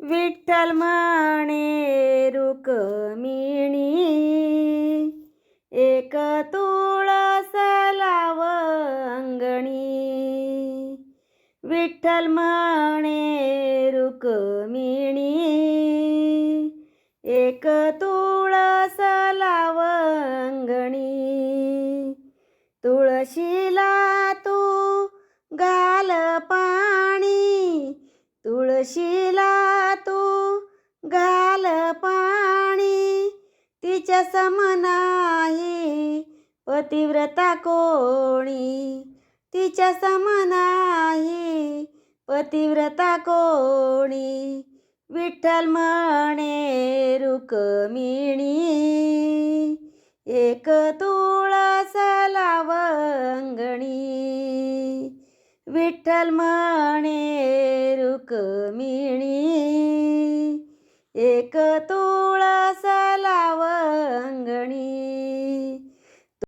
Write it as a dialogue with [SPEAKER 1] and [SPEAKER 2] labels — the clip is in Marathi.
[SPEAKER 1] विठ्ठल म्हणे रुक्मिणी एक तुळस लाव अंगणी. विठ्ठल म्हणे रुक्मिणी एक तुळस लाव अंगणी. तुळशीला तुळशीला तू घाल पाणी तिच्या समनाही पतिव्रता कोणी. तिच्या समनाही पतिव्रता कोणी. विठ्ठल म्हणे रुकमिणी एक तुळस लावंगणी विठ्ठल म्हणे रुक्मिणी एक तोळा